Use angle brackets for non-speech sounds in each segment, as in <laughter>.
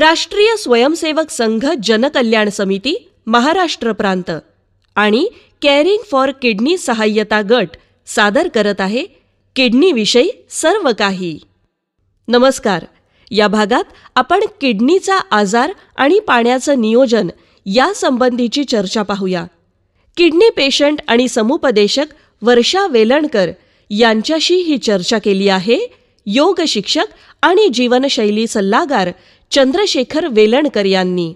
राष्ट्रीय स्वयंसेवक संघ जनकल्याण समिती महाराष्ट्र प्रांत आणि केअरिंग फॉर किडनी सहाय्यता गट सादर करत आहे किडनीविषयी सर्व काही. नमस्कार. या भागात आपण किडनीचा आजार आणि पाण्याचं नियोजन यासंबंधीची चर्चा पाहूया. किडनी पेशंट आणि समुपदेशक वर्षा वेलणकर यांच्याशी ही चर्चा केली आहे. योग शिक्षक आणि जीवनशैली सल्लागार चंद्रशेखर वेलणकर यांनी.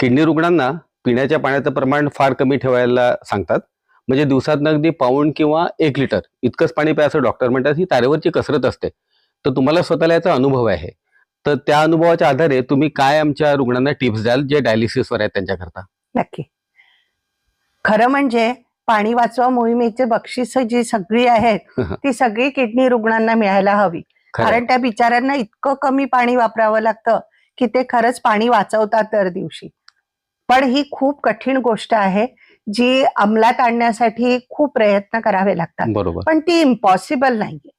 किडनी रुग्णांना पिण्याच्या पाण्याचं प्रमाण फार कमी ठेवायला सांगतात. म्हणजे दिवसात अगदी पाऊण किंवा एक लिटर इतकंच पाणी प्या असं डॉक्टर म्हणतात ही तारेवरची कसरत असते. तर तुम्हाला स्वतःला याचा अनुभव आहे. तर त्या अनुभवाच्या आधारे तुम्ही काय आमच्या रुग्णांना टिप्स द्याल जे डायलिसिसवर आहेत त्यांच्याकरता? नक्की. खरं म्हणजे पाणी वाचवा मोहिमेचे बक्षिस जी सगळी आहेत <laughs> ती सगळी किडनी रुग्णांना मिळायला हवी. कारण त्या बिचाऱ्यांना इतकं कमी पाणी वापरावं लागतं की ते खरंच पाणी वाचवतात दर दिवशी. पण ही खूप कठीण गोष्ट आहे जी अंमलात आणण्यासाठी खूप प्रयत्न करावे लागतात. पण ती इम्पॉसिबल नाहीये.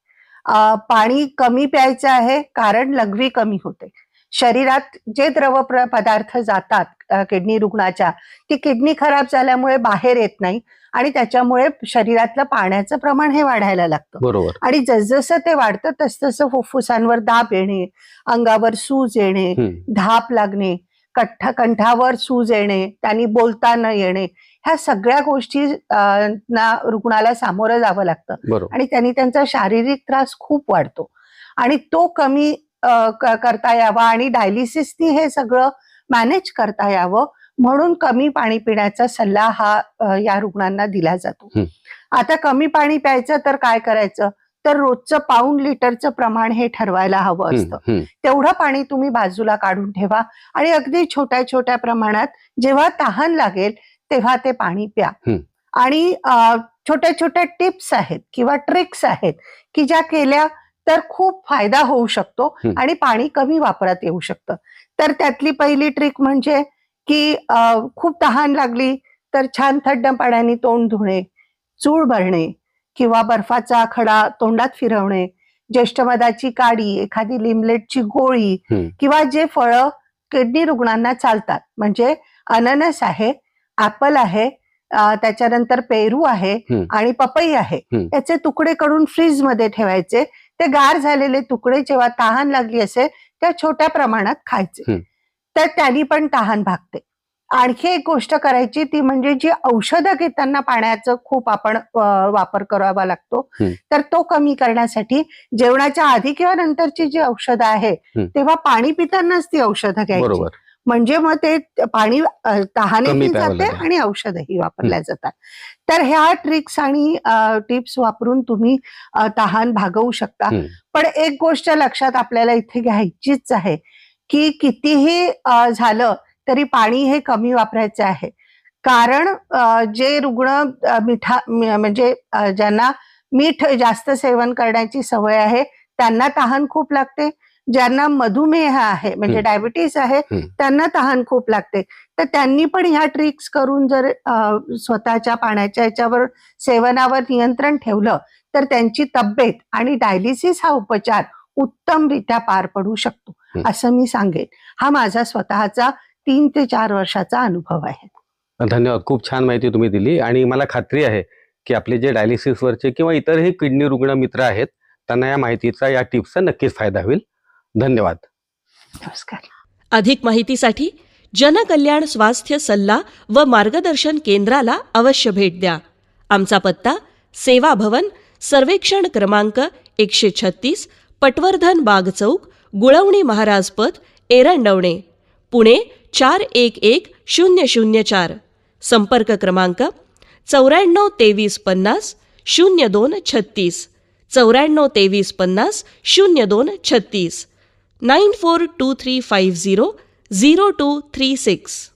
पाणी कमी प्यायचं आहे कारण लघवी कमी होते. शरीरात जे द्रव पदार्थ जातात किडनी रुग्णाच्या ती किडनी खराब झाल्यामुळे बाहेर येत नाही आणि त्याच्यामुळे शरीरातलं पाण्याचं प्रमाण हे वाढायला लागतं. बरोबर. आणि जसजसं ते वाढतं तसतसं फुफ्फुसांवर दाब येणे अंगावर सूज येणे धाप लागणे कठ्ठ कंठावर सूज येणे त्यांनी बोलता न येणे ह्या सगळ्या गोष्टी ना रुग्णाला सामोरं जावं लागतं. आणि त्यांनी त्यांचा शारीरिक त्रास खूप वाढतो. आणि तो कमी करता यावा आणि डायलिसिसनी हे सगळं मॅनेज करता यावं म्हणून कमी पाणी पिण्याचा सल्ला हा या रुग्णांना दिला जातो. आता कमी पाणी प्यायचं तर काय करायचं? तर रोजचं पाऊण लिटरचं प्रमाण हे ठरवायला हवं असतं. तेवढं पाणी तुम्ही बाजूला काढून ठेवा आणि अगदी छोट्या छोट्या प्रमाणात जेव्हा तहान लागेल तेव्हा ते पाणी प्या. आणि छोट्या छोट्या टिप्स आहेत किंवा ट्रिक्स आहेत की ज्या केल्या तर खूप फायदा होऊ शकतो. आणि पाणी कमी वापरात येऊ शकतं तर त्यातली पहिली ट्रिक म्हणजे की खूप तहान लागली तर छान थंड पाण्याने तोंड धुणे चूळ भरणे किंवा बर्फाचा खडा तोंडात फिरवणे ज्येष्ठमधाची काडी एखादी लिमलेटची गोळी. किंवा जे फळं किडनी रुग्णांना चालतात म्हणजे अननस आहे ऍपल आहे त्याच्यानंतर पेरू आहे. आणि पपई आहे. याचे तुकडे करून फ्रीजमध्ये ठेवायचे ते गार झालेले तुकडे जेव्हा तहान लागली असेल त्या छोट्या प्रमाणात खायचे. तर त्यांनी पण तहान भागते आणखी एक गोष्ट करायची ती म्हणजे जी औषधं घेताना पाण्याचं खूप आपण वापर करावा लागतो. तर तो कमी करण्यासाठी जेवणाच्या आधी किंवा नंतरची जी औषधं आहे. तेव्हा पाणी पितानाच ती औषधं घ्यायची म्हणजे मग ते पाणी प्यावं जाते. आणि औषधही वापरल्या जातात. तर ह्या ट्रिक्स आणि टिप्स वापरून तुम्ही तहान भागवू शकता. पण एक गोष्ट लक्षात आपल्याला इथे घ्यायचीच आहे की कितीही झालं तरी पाणी हे कमी वापरायचं आहे. कारण जे रुग्ण मिठा म्हणजे ज्यांना मीठ जास्त सेवन करण्याची सवय आहे त्यांना तहान खूप लागते. ज्यांना मधुमेह आहे म्हणजे. डायबिटीस आहे. त्यांना तहान खूप लागते तर त्यांनी पण ह्या ट्रिक्स करून जर स्वतःच्या पाण्याच्या याच्यावर सेवनावर नियंत्रण ठेवलं तर त्यांची तब्येत आणि डायलिसिस हा उपचार उत्तमरित्या पार पडू शकतो. असं मी सांगेन हा माझा स्वतःचा तीन ते चार वर्षाचा अनुभव आहे धन्यवाद खूप छान माहिती तुम्ही दिली आणि मला खात्री आहे की आपले जे डायलिसिसवरचे किंवा इतरही किडनी रुग्ण मित्र आहेत त्यांना या माहितीचा या टिप्सचा नक्कीच फायदा होईल धन्यवाद. नमस्कार. अधिक माहितीसाठी जनकल्याण स्वास्थ्य सल्ला व मार्गदर्शन केंद्राला अवश्य भेट द्या. आमचा पत्ता सेवा भवन सर्वेक्षण क्रमांक एकशे छत्तीस पटवर्धन बाग चौक गुळवणी महाराज पथ एरंडवणे पुणे चार एक एक शून्य शून्य चार. संपर्क क्रमांक चौऱ्याण्णव तेवीस पन्नास शून्य दोन छत्तीस. चौऱ्याण्णव तेवीस पन्नास शून्य दोन छत्तीस. 942350 0236.